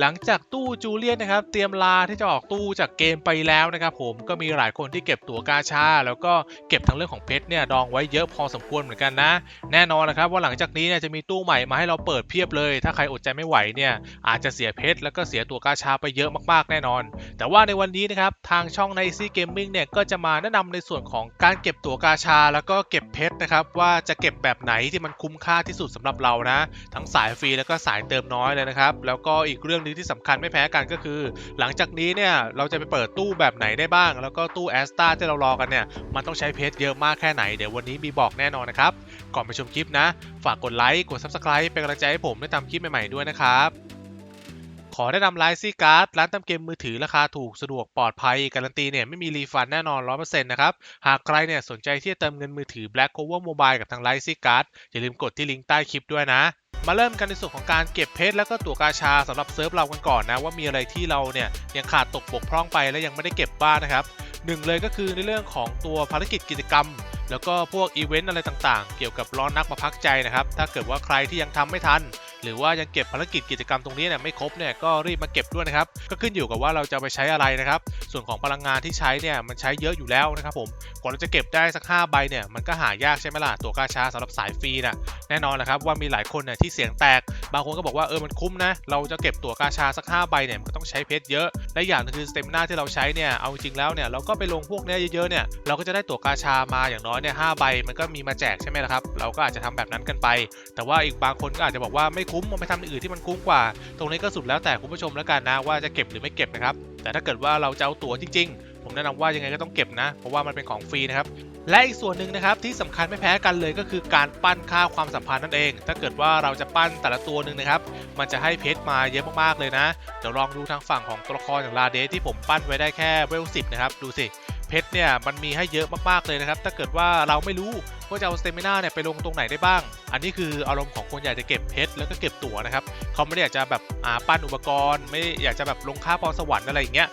หลังจากตู้จูเลียนนะครับ เตรียมลาที่จะออกตู้จากเกมไปแล้วนะครับ ผมก็มีหลายคนที่เก็บตั๋วกาชา แล้วก็เก็บทั้งเรื่องของเพชรเนี่ยดองไว้เยอะพอสมควรเหมือนกันนะ แน่นอนนะครับว่าหลังจากนี้เนี่ยจะมีตู้ใหม่มาให้เราเปิดเพียบเลย ถ้าใครอดใจไม่ไหวเนี่ยอาจจะเสียเพชรแล้วก็เสียตั๋วกาชาไปเยอะมากๆแน่นอน แต่ว่าในวันนี้นะครับทางช่องในซีเกมมิ่งเนี่ยก็จะมาแนะนำในส่วนของการเก็บตั๋วกาชา แล้วก็เก็บเพชรนะครับว่าจะเก็บแบบไหนที่มันคุ้มค่าที่สุดสำหรับเรานะ ทั้งสายฟรีแล้วก็สายเติมน้อยเลยนะครับแล้วก็อีกเรื่องนึงที่สำคัญไม่แพ้กันก็คือ หลังจากนี้เนี่ยเราจะไปเปิดตู้แบบไหนได้บ้าง แล้วก็ตู้แอสตาที่เรารอกันเนี่ยมันต้องใช้เพชรเยอะมากแค่ไหนเดี๋ยววันนี้มีบอกแน่นอนนะครับ ก่อนไปชมคลิปนะ ฝากกดไลค์กด Subscribe เป็นกำลังใจให้ผมได้ทำคลิปใหม่ๆด้วยนะครับขอแนะนำไลซี่การ์ดร้านทำเกมมือถือราคาถูกสะดวกปลอดภัย การันตีเนี่ยไม่มีรีฟันแน่นอน 100%นะครับ หากใครเนี่ยสนใจที่จะเติมเงินมือถือ Black Cover Mobile กับทางไลซี่การ์ดอย่าลืมกดที่ลิงก์ใต้คลิปด้วยนะ มาเริ่มกันในส่วนของการเก็บเพชรแล้วก็ตั๋วกาชาสำหรับเซิร์ฟเรากันก่อนนะว่ามีอะไรที่เราเนี่ยยังขาดตกบกพร่องไปและยังไม่ได้เก็บบ้างนะครับหนึ่งเลยก็คือในเรื่องของตัวภารกิจกิจกรรม แล้วก็พวกอีเวนต์อะไรต่างๆ เกี่ยวกับร้อนนักมาพักใจนะครับถ้าเกิดว่าใครที่ยังทำไม่ทัน หรือว่ายังเก็บภารกิจกิจกรรมตรงนี้เนี่ยไม่ครบเนี่ยก็รีบมาเก็บด้วยนะครับก็ขึ้นอยู่กับว่าเราจะไปใช้อะไรนะครับ ส่วนของพลังงานที่ใช้เนี่ยมันใช้เยอะอยู่แล้วนะครับผมกว่าเราจะเก็บได้สัก5ใบเนี่ยมันก็หายากใช่ไหมล่ะตัวกาชาสำหรับสายฟรีนะแน่นอนนะครับว่ามีหลายคนเนี่ยที่เสียงแตก บางคนก็บอกว่าเออมันคุ้มนะ เราจะเก็บตัวกาชาสัก5ใบเนี่ยมันก็ต้องใช้เพชรเยอะ และอย่างนึงคือสเตมินาที่เราใช้เนี่ยเอาจริงๆแล้วเนี่ยเราก็ไปลงพวกเนี้ยเยอะๆเนี่ยเราก็จะได้ตัวกาชามาอย่างน้อยเนี่ยหใบมันก็มีมาแจกใช่ไหมล่ะครับเราก็อาจจะทำแบบนั้นกันไป แต่ว่าอีกบางคนก็อาจจะบอกว่าไม่คุ้มเอาไปทำอื่นที่มันคุ้มกว่า ตรงนี้ก็สุดแล้วแต่คุณผู้ชมแล้วกันนะว่าจะเก็บหรือไม่เก็บนะครับแต่ถ้าเกิดว่าเราจะเอาตั๋วจริง ๆ ผมแนะนำว่ายังไงก็ต้องเก็บนะ เพราะว่ามันเป็นของฟรีนะครับ และอีกส่วนหนึ่งนะครับที่สำคัญไม่แพ้กันเลยก็คือการปั้นค่าความสัมพันธ์นั่นเอง ถ้าเกิดว่าเราจะปั้นแต่ละตัวหนึ่งนะครับ มันจะให้เพชรมาเยอะมากๆเลยนะ เดี๋ยวลองดูทางฝั่งของตัวละครอย่างลาเดสที่ผมปั้นไว้ได้แค่เวลสินะครับ ดูสิ เพชรเนี่ยมันมีให้เยอะมากๆเลยนะครับ ถ้าเกิดว่าเราไม่รู้ว่าจะเอาสเตมิน่าเนี่ยไปลงตรงไหนได้บ้าง อันนี้คืออารมณ์ของคนอยากจะเก็บเพชรแล้วก็เก็บตั๋วนะครับ เขาไม่ได้อยากจะแบบอ่าปั้นอุปกรณ์ ไม่อยากจะแบบลงค่าพรสวรรค์อะไรอย่างเงี้ย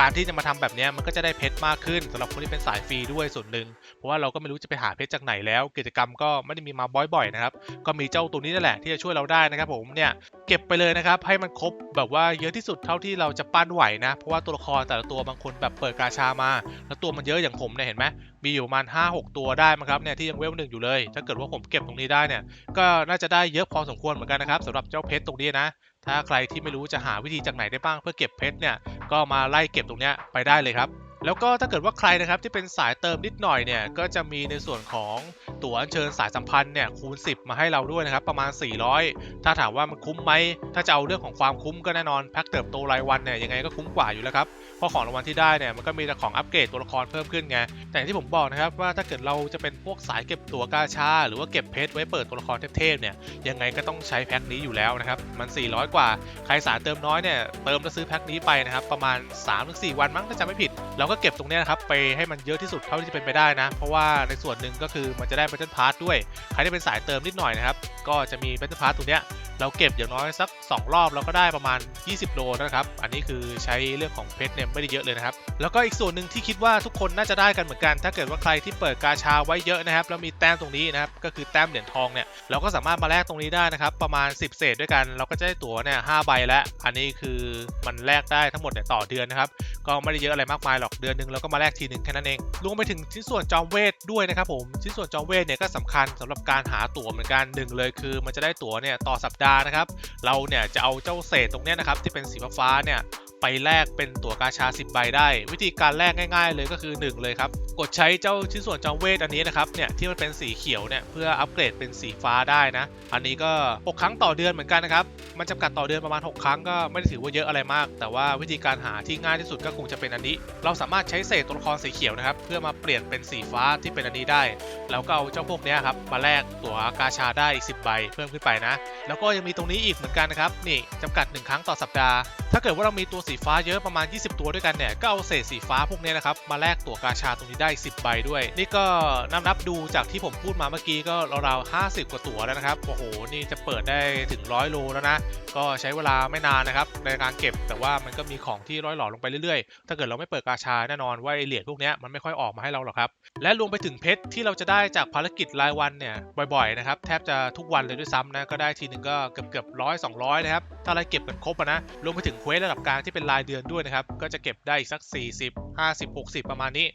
การที่จะมาทำแบบนี้มันก็จะได้เพชรมากขึ้นสำหรับคนที่เป็นสายฟรีด้วยส่วนหนึ่งเพราะว่าเราก็ไม่รู้จะไปหาเพชรจากไหนแล้ว กิจกรรมก็ไม่ได้มีมาบ่อยๆนะครับก็มีเจ้าตัวนี้นั่นแหละที่จะช่วยเราได้นะครับผมเนี่ยเก็บไปเลยนะครับให้มันครบแบบว่าเยอะที่สุดเท่าที่เราจะปั้นไหวนะเพราะว่าตัวละครแต่ละตัวบางคนแบบเปิดกาชามา แล้วตัวมันเยอะอย่างผมเนี่ยเห็นไหม มีอยู่ประมาณ5 6 ตัวได้มั้งครับเนี่ยที่ยังเวลหนึ่งอยู่เลย ถ้าเกิดว่าผมเก็บตรงนี้ได้เนี่ย ก็น่าจะได้เยอะพอสมควรเหมือนกันนะครับสำหรับเจ้าเพชรตรงนี้นะ ถ้าใครที่ไม่รู้จะหาวิธีจากไหนได้บ้างเพื่อเก็บเพชรเนี่ย ก็มาไล่เก็บตรงนี้ไปได้เลยครับ แล้วก็ถ้าเกิดว่าใครนะครับที่เป็นสายเติมนิดหน่อยเนี่ย ก็จะมีในส่วนของ ตั๋วเชิญสายสัมพันธ์เนี่ยคูณ 10 มาให้เราด้วยนะครับ ประมาณ 400 ถ้าถามว่ามันคุ้มไหม ถ้าจะเอาเรื่องของความคุ้มก็แน่นอนแพ็กเติบโตรายวันเนี่ยยังไงก็คุ้มกว่าอยู่แล้วครับเพราะของรางวัลที่ได้เนี่ยมันก็มีแต่ของอัปเกรดตัวละครเพิ่มขึ้นไงแต่อย่างที่ผมบอกนะครับว่าถ้าเกิดเราจะเป็นพวกสายเก็บตั๋วกาชา หรือว่าเก็บเพชรไว้เปิดตัวละครเทพๆเนี่ยยังไงก็ต้องใช้แพ็คนี้อยู่แล้วนะครับมัน 400 กว่าใครสายเติมน้อยเนี่ยเติมแล้วซื้อแพ็คนี้ไปนะครับประมาณ 3-4 วันมั้งถ้าจำไม่ผิดเราก็เก็บตรงนี้นะครับไปให้มันเยอะที่สุดเท่าที่จะเป็นไปได้นะ เพราะว่าในส่วนหนึ่งก็คือมันจะได้แบตเทิลพาร์ทด้วย ใครที่เป็นสายเติมนิดหน่อยนะครับ ก็จะมีแบตเทิลพาร์ทตัวเนี้ย เราเก็บอย่างน้อยสัก 2 รอบเราก็ได้ประมาณ 20 โลนะครับ อันนี้คือใช้เรื่องของเพชรเนี่ยไม่ได้เยอะเลยนะครับ แล้วก็อีกส่วนหนึ่งที่คิดว่าทุกคนน่าจะได้กันเหมือนกัน ถ้าเกิดว่าใครที่เปิดกาชาไว้เยอะนะครับ แล้วมีแต้มตรงนี้นะครับ ก็คือแต้มเหรียญทองเนี่ย เราก็สามารถมาแลกตรงนี้ได้นะครับ ประมาณ 10 เศษด้วยกัน เราก็จะได้ตั๋วเนี่ยห้าใบแล้ว อันนี้คือมันแลกได้ทั้งหมดเนี่ยต่อเดือนนะครับ ก็ไม่ได้เยอะอะไรมากมายหรอก เดือนหนึงเราก็มาแลกทีหนึ่งแค่นั้นเอง รวมไปถึงชิ้นส่วนจอมเวทด้วยนะครับผม ชิ้นส่วนจอมเวทเนี่ยก็สำคัญสำหรับการหาตั๋วเหมือนกันหนึ่งเลยคือ มันจะได้ตั๋วเนี่ยต่อสัปดาห์นะครับ เราเนี่ยจะเอาเจ้าเศษตรงเนี้ยนะครับที่เป็นสีฟ้าเนี่ยไปแลกเป็นตั๋วกาชา 10 ใบได้ วิธีการแลกง่าย ๆ เลยก็คือ 1 เลยครับ กดใช้เจ้าชิ้นส่วนจอมเวทอันนี้นะครับเนี่ยที่มันเป็นสีเขียวเนี่ยเพื่ออัปเกรดเป็นสีฟ้าได้นะ อันนี้ก็ 6 ครั้งต่อเดือนเหมือนกันนะครับ มันจำกัดต่อเดือนประมาณ 6 ครั้งก็ไม่ได้ถือว่าเยอะอะไรมาก แต่ว่าวิธีการหาที่ง่ายที่สุดก็คงจะเป็นอันนี้ เราสามารถใช้เศษตัวละครสีเขียวนะครับเพื่อมาเปลี่ยนเป็นสีฟ้าที่เป็นอันนี้ได้แล้วก็เอาเจ้าพวกเนี้ยครับมาแลกตั๋วกาชาได้อีก10 ใบเพิ่มขึ้นไปนะ แล้วก็ยังมีตรงนี้อีกเหมือนกันนะครับนี่จำกัด 1 ครั้งต่อสัปดาห์ ถ้าเกิดว่าเรามีตัวสีฟ้าเยอะประมาณ 20 ตัวด้วยกันเนี่ยก็เอาเศษสีฟ้าพวกนี้นะครับมาแลกตั๋วกาชาตรงนี้ได้ 10 ใบด้วย นี่ก็นับนับดูจากที่ผมพูดมาเมื่อกี้ก็ราวๆ50 กว่าตั๋วแล้วนะครับโอ้โหนี่จะเปิดได้ถึง100โลแล้วนะก็ใช้เวลาไม่นานนะครับในการเก็บแต่ว่ามันก็มีของที่ร้อยหล่อลงไปเรื่อยๆ ถ้าเกิดเราไม่เปิดกาชาแน่นอนว่าเหรียญพวกนี้มันไม่ค่อยออกมาให้เราหรอกครับและรวมไปถึงเพชรที่เราจะได้จากภารกิจรายวันเนี่ยบ่อยๆนะครับแทบจะทุกวันเลยด้วยซ้ำนะก็ได้ทีนึ่งก็เกือบเกือบร้อยสองร้อยนะครับ ถ้าเราเก็บกันครบนะรวมไปถึงเควสระดับกลางที่เป็นรายเดือนด้วยนะครับ ก็จะเก็บได้อีกสัก 40 50 60 ประมาณนี้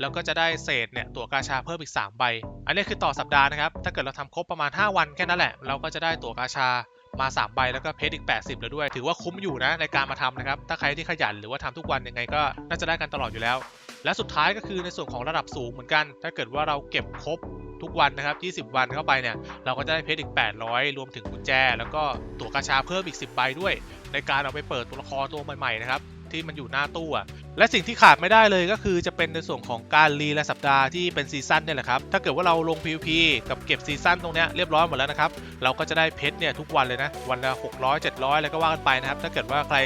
แล้วก็จะได้เศษเนี่ยตั๋วกาชาเพิ่มอีก 3 ใบ อันนี้คือต่อสัปดาห์นะครับ ถ้าเกิดเราทำครบประมาณ 5 วันแค่นั้นแหละ เราก็จะได้ตั๋วกาชา มา3ใบแล้วก็เพชรอีก 80แล้วด้วย ถือว่าคุ้มอยู่นะในการมาทำนะครับ ถ้าใครที่ขยันหรือว่าทำทุกวันยังไงก็น่าจะได้กันตลอดอยู่แล้ว และสุดท้ายก็คือในส่วนของระดับสูงเหมือนกัน ถ้าเกิดว่าเราเก็บครบทุกวันนะครับ 20 วันเข้าไปเนี่ยเราก็จะได้เพชรอีก 800 รวมถึงกุญแจ แล้วก็ตั๋วกาชาเพิ่มอีก 10 ใบด้วย ในการเอาไปเปิดตัวละครตัวใหม่ๆนะครับที่มันอยู่หน้าตู้อะ และสิ่งที่ขาดไม่ได้เลยก็คือจะเป็นในส่วนของการรีและสัปดาห์ที่เป็นซีซั่นเนี่ยแหละครับ ถ้าเกิดว่าเราลง PVP กับเก็บซีซั่นตรงเนี้ยเรียบร้อยหมดแล้วนะครับ เราก็จะได้เพชรเนี่ยทุกวันเลยนะ วันละ 600 700อะไรก็ว่ากันไปนะครับ ถ้าเกิดว่าใคร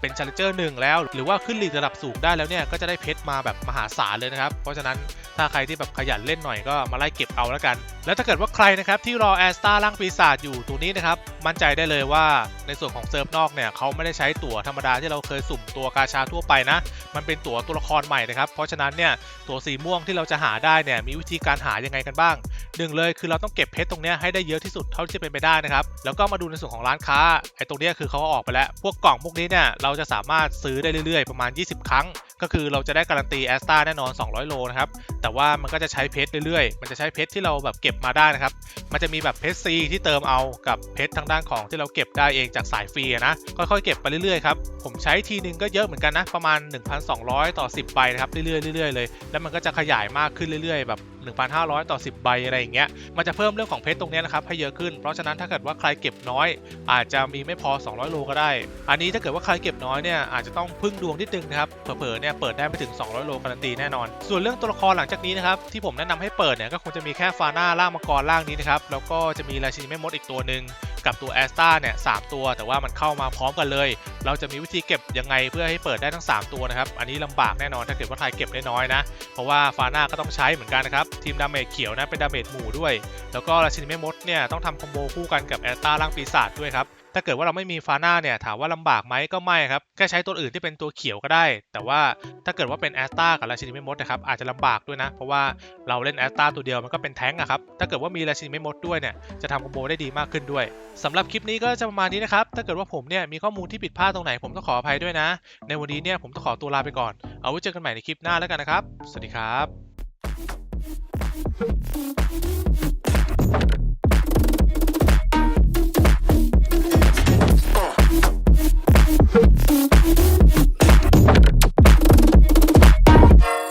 เป็น Challenger หนึ่งแล้ว หรือว่าขึ้นลีกระดับสูงได้แล้วเนี่ย ก็จะได้เพชรมาแบบมหาศาลเลยนะครับ เพราะฉะนั้นถ้าใครที่แบบขยันเล่นหน่อยก็มาไล่เก็บเอาแล้วกัน แล้วถ้าเกิดว่าใครนะครับที่รอแอสตาร่างปีศาจอยู่ตรงนี้นะครับ มั่นใจได้เลยว่าในส่วนของเซิร์ฟนอกเนี่ยเขาไม่ได้ใช้ตั๋วธรรมดาที่เราเคยสุ่มตัวกาชาทั่วไปนะ มันเป็นตั๋วตัวละครใหม่นะครับ เพราะฉะนั้นเนี่ยตั๋วสีม่วงที่เราจะหาได้เนี่ยมีวิธีการหายังไงกันบ้างหนึ่งเลยคือเราต้องเก็บเพชรตรงนี้ให้ได้เยอะที่สุดเท่าที่จะเป็นไปได้นะครับแล้วก็มาดูในส่วนของร้านค้าไอ้ตรงนี้คือเขาอออกไปแล้ว พวกกล่องพวกนี้เนี่ยเราจะสามารถซื้อได้เรื่อยๆ ประมาณ 20 ครั้ง ก็คือเราจะได้การันตีแอสตาแน่นอน 200 โลนะครับแต่ว่ามันก็จะใช้เพชรเรื่อยๆ มันจะใช้เพชรที่เราแบบเก็บมาได้นะครับมันจะมีแบบเพชรซีที่เติมเอากับเพชรทางด้านของที่เราเก็บได้เองจากสายฟรีนะค่อยๆเก็บไปเรื่อยๆครับผมใช้ทีนึงก็เยอะเหมือนกันนะประมาณ200 ต่อ 10 ใบนะครับ เรื่อยๆเรื่อยๆเลย แล้วมันก็จะขยายมากขึ้นเรื่อยๆแบบ 1,500 ต่อ 10 ใบอะไรอย่างเงี้ย มันจะเพิ่มเรื่องของเพชรตรงนี้นะครับให้เยอะขึ้น เพราะฉะนั้นถ้าเกิดว่าใครเก็บน้อย อาจจะมีไม่พอ 200 โลก็ได้ อันนี้ถ้าเกิดว่าใครเก็บน้อยเนี่ยอาจจะต้องพึ่งดวงนิดนึงนะครับ เผลอๆเนี่ยเปิดได้ไม่ถึง 200 โลการันตีแน่นอน ส่วนเรื่องตัวละครหลังจากนี้นะครับที่ผมแนะนำให้เปิดเนี่ยก็คงจะมีแค่ฟาน่าล่างมังกรล่างนี้นะครับแล้วก็จะมีราชินีแม่มดอีกตัวหนึ่ง กับตัวแอสตาเนี่ยสามตัว แต่ว่ามันเข้ามาพร้อมกันเลย เราจะมีวิธีเก็บยังไงเพื่อให้เปิดได้ทั้ง 3 ตัวนะครับ อันนี้ลำบากแน่นอนถ้าเกิดว่าใครเก็บได้น้อยนะ เพราะว่าฟาน่าก็ต้องใช้เหมือนกันนะครับ ทีมดาเมจเขียวนะเป็นดาเมจหมู่ด้วย แล้วก็ราชินีเม่มดเนี่ยต้องทำคอมโบคู่กันกับแอสตาร่างปีศาจด้วยครับ ถ้าเกิดว่าเราไม่มีฟาน่าเนี่ยถามว่าลำบากไหมก็ไม่ครับแค่ใช้ตัวอื่นที่เป็นตัวเขียวก็ได้ แต่ว่าถ้าเกิดว่าเป็นแอสตากับราชินีแม่มดนะครับอาจจะลำบากด้วยนะ เพราะว่าเราเล่นแอสตาตัวเดียวมันก็เป็นแท้งอะครับถ้าเกิดว่ามีราชินีแม่มดด้วยเนี่ยจะทำคอมโบได้ดีมากขึ้นด้วยสำหรับคลิปนี้ก็จะประมาณนี้นะครับถ้าเกิดว่าผมเนี่ยมีข้อมูลที่ผิดพลาดตรงไหนผมต้องขออภัยด้วยนะ ในวันนี้เนี่ยผมต้องขอตัวลาไปก่อน เอาไว้เจอกันใหม่ในคลิปหน้าแล้วกันนะครับ สวัสดีครับ